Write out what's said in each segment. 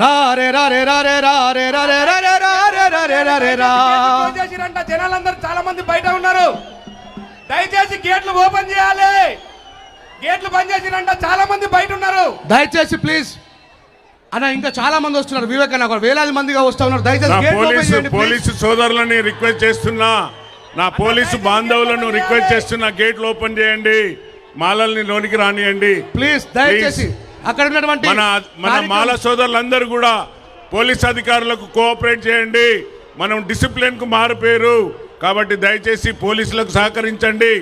రా రే రా రే రా రే రా రే రా రే రా. రే రా రే రా రే రా రే రా క్లోజ్ చేసిరంట. జనాలందరూ చాలా మంది బయట ఉన్నారు. దయచేసి గేట్లు ఓపెన్ చేయాలి. గేట్లు బంద్ చేసిరంట. చాలా మంది బయట ఉన్నారు. దయచేసి ప్లీజ్. అన్న ఇంకా చాలా మంది వస్తున్నారు. వివేకన్న కూడా వేలాది మందిగా వస్తా ఉన్నారు. దయచేసి నా గేట్ ఓపెన్ పోలీసు. పోలీసు సోదరులని రిక్వెస్ట్ చేస్తున్నా. నా పోలీసు బాంధవులను రిక్వెస్ట్ చేస్తున్నా. గేట్లు ఓపెన్ చేయండి. మాలల్ని లోనికి రానియండి. ప్లీజ్ దయచేసి. అక్కడ ఉన్నటువంటి మన మన మాల సోదరులందరూ కూడా పోలీస్ అధికారులకు కోఆపరేట్ చేయండి. మనం డిసిప్లిన్కు మారిపోయారు కాబట్టి దయచేసి పోలీసులకు సహకరించండి.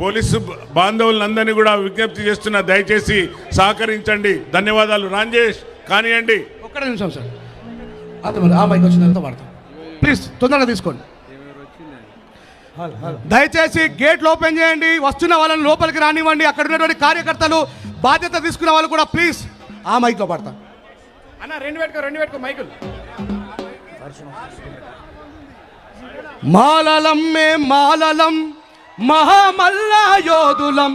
పోలీసు బాంధవులందరినీ కూడా విజ్ఞప్తి చేస్తున్నా దయచేసి సహకరించండి. ధన్యవాదాలు. రాంజేష్ కానివ్వండి ఒక్కడ నిమిషం సార్. ఆ మైక్ వచ్చిన వాడతాం. ప్లీజ్ తొందరగా తీసుకోండి. దయచేసి గేట్లు ఓపెన్ చేయండి. వస్తున్న వాళ్ళని లోపలికి రానివ్వండి. అక్కడ ఉన్నటువంటి కార్యకర్తలు బాధ్యత తీసుకున్న వాళ్ళు కూడా ప్లీజ్ ఆ మైక్లో పడతాం. అన్న రెండు పెట్టుకో రెండు పెట్టుకో మైకులు. మాలలం మే మాలలం మహామల్ల యోధులం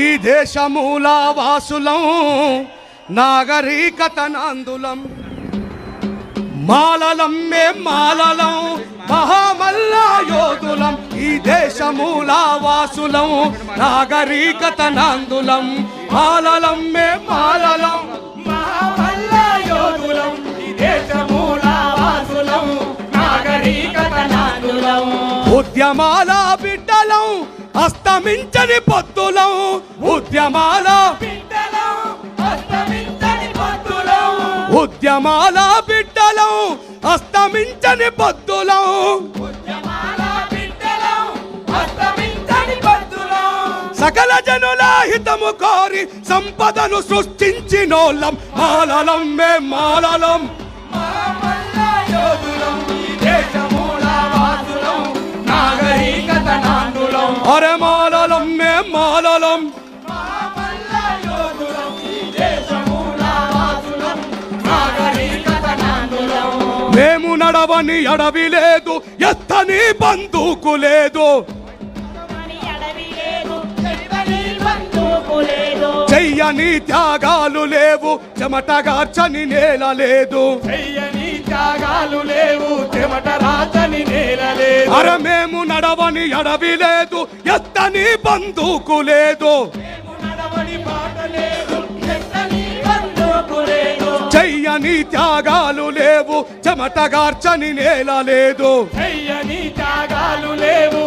ఈ దేశమూల వాసులం నాగరికత నందులం. మాలలం మే మాలలం ఈ దేశమూల వాసులం నాగరికత నందులం మాలలం మే మాలలం మహామల్ల యోధులం ఈ దేశమూల వాసులం నాగరికత నాదులం ఉద్యమాల బిడ్డలం అస్తమించని పొత్తులం ఉద్యమాల బిడ్డలం అస్తమించని పొత్తులం. ఉద్యమాల బిడ్డలం అస్తమించని పొత్తులం. సకల జనుల హితము కోరి సంపదను సృష్టించినోళ్ళం. మాలలం మే మాలలం. అరే మాలలం మే మాలలం. మేము నడవని అడవి లేదు ఎత్తని బందుకు లేదు. చెయ్యని త్యాగాలు లేవు. చెమటగార్చని నేల లేదు. చెయ్యని త్యాగాలు లేవు. చెమట రాతని నేల లేదు. అర మేము నడవని అడవి లేదు. ఎత్తని బందూకు లేదు. చెయ్యని త్యాగాలు లేవు. చెమటగార్చని నేల లేదు. చెయ్యని త్యాగాలు లేవు.